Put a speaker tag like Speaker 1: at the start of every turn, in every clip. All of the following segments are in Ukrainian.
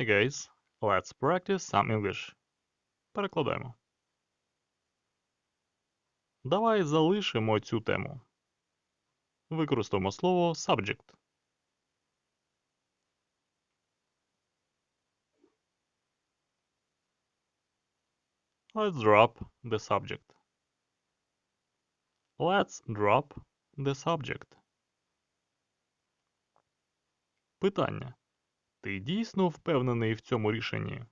Speaker 1: Hi guys, let's practice some English. Перекладаємо. Давай залишимо цю тему. Використаємо слово subject. Let's drop the subject. Let's drop the subject. Питання. Ти дійсно впевнений в цьому рішенні?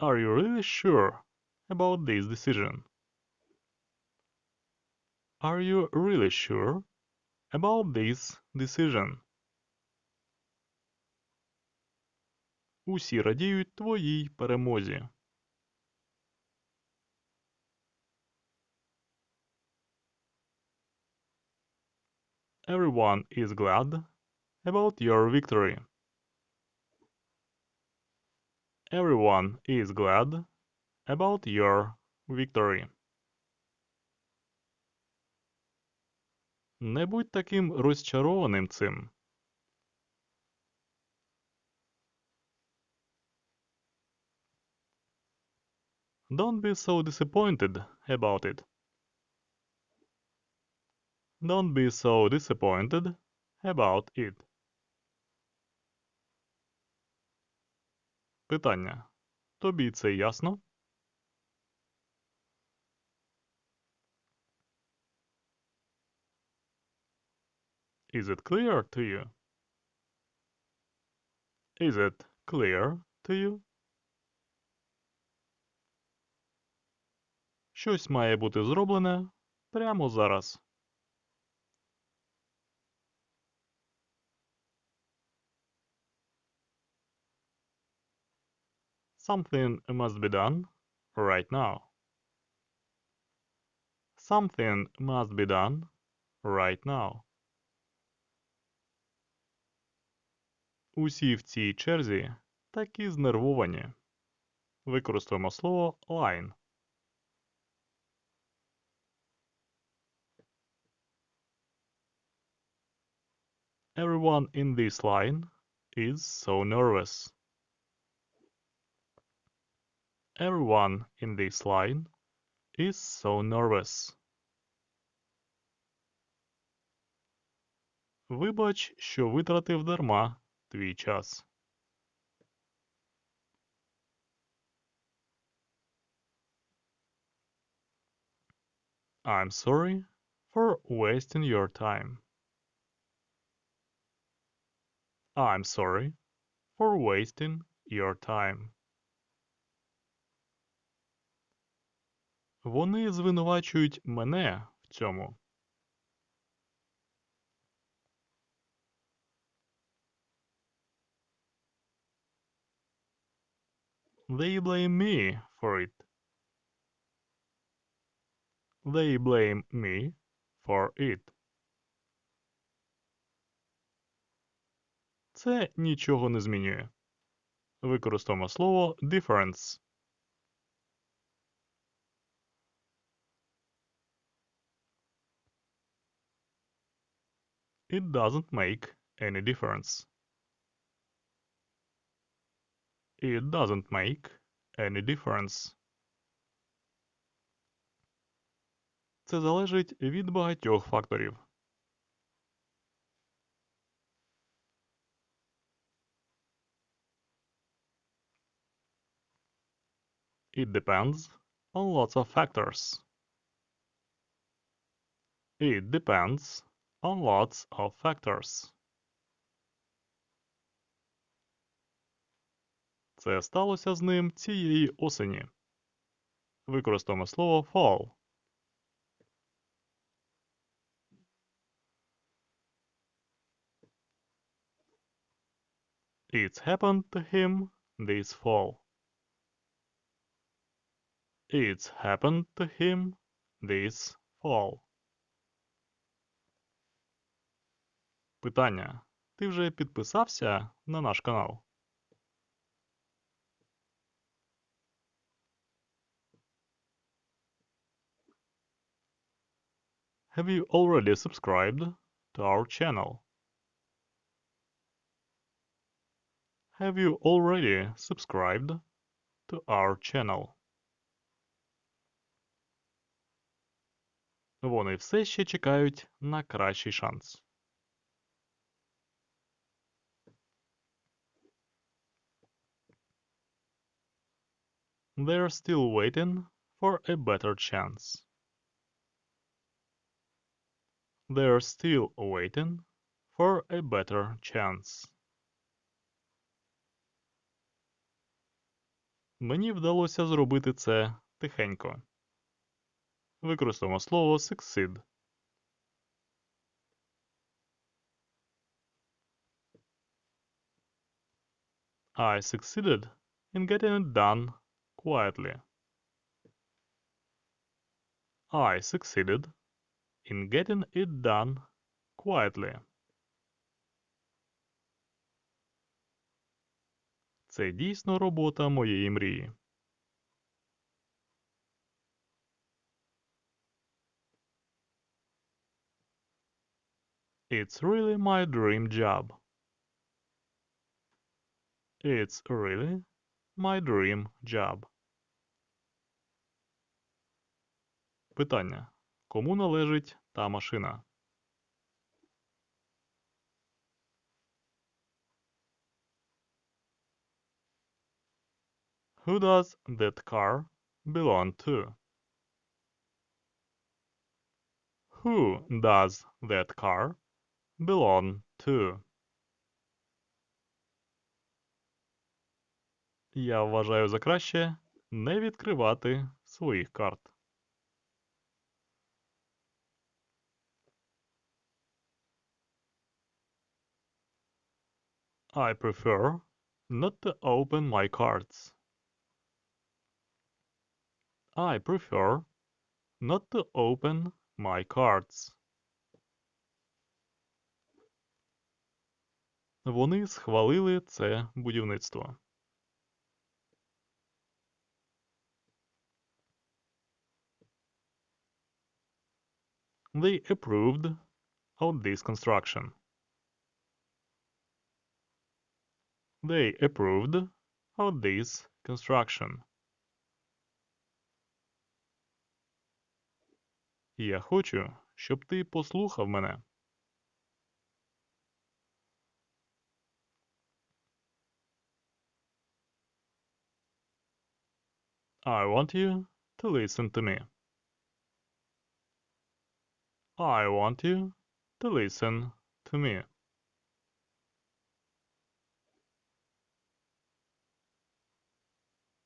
Speaker 1: Are you really sure about this decision? Are you really sure about this decision? Усі радіють твоїй перемозі. Everyone is glad about your victory. Everyone is glad about your victory. Не будь таким розчарованим цим. Don't be so disappointed about it. Don't be so disappointed about it. Питання. Тобі це ясно? Is it clear to you? Is it clear to you? Щось має бути зроблене прямо зараз. Something must be done right now. Something must be done right now. Усі в цій черзі такі знервовані. Використаємо слово line. Everyone in this line is so nervous. Everyone in this line is so nervous. Вибач, що витратив дарма твій час. I'm sorry for wasting your time. I'm sorry for wasting your time. Вони звинувачують мене в цьому. They blame me for it. They blame me for it. Це нічого не змінює. Використаємо слово difference. It doesn't make any difference. It doesn't make any difference. Це залежить від багатьох факторів. It depends on lots of factors. It depends on lots of factors. Це сталося з ним цієї осені. Використаємо слово fall. It's happened to him this fall. It's happened to him this fall. Питання. Ти вже підписався на наш канал? Have you already subscribed to our channel? Have you already subscribed to our channel? Вони все ще чекають на кращий шанс. They're still waiting for a better chance. They're still waiting for a better chance. Мені вдалося зробити це тихенько. Використаємо слово succeed. I succeeded in getting it done quietly. I succeeded in getting it done quietly. Це дійсно робота моєї мрії. It's really my dream job. It's really my dream job. Питання. Кому належить та машина? Who does that car belong to? Who does that car belong to? Я вважаю за краще не відкривати своїх карт. I prefer not to open my cards. I prefer not to open my cards. Вони схвалили це будівництво. They approved of this construction. They approved of this construction. Я хочу, щоб ти послухав мене. I want you to listen to me. I want you to listen to me.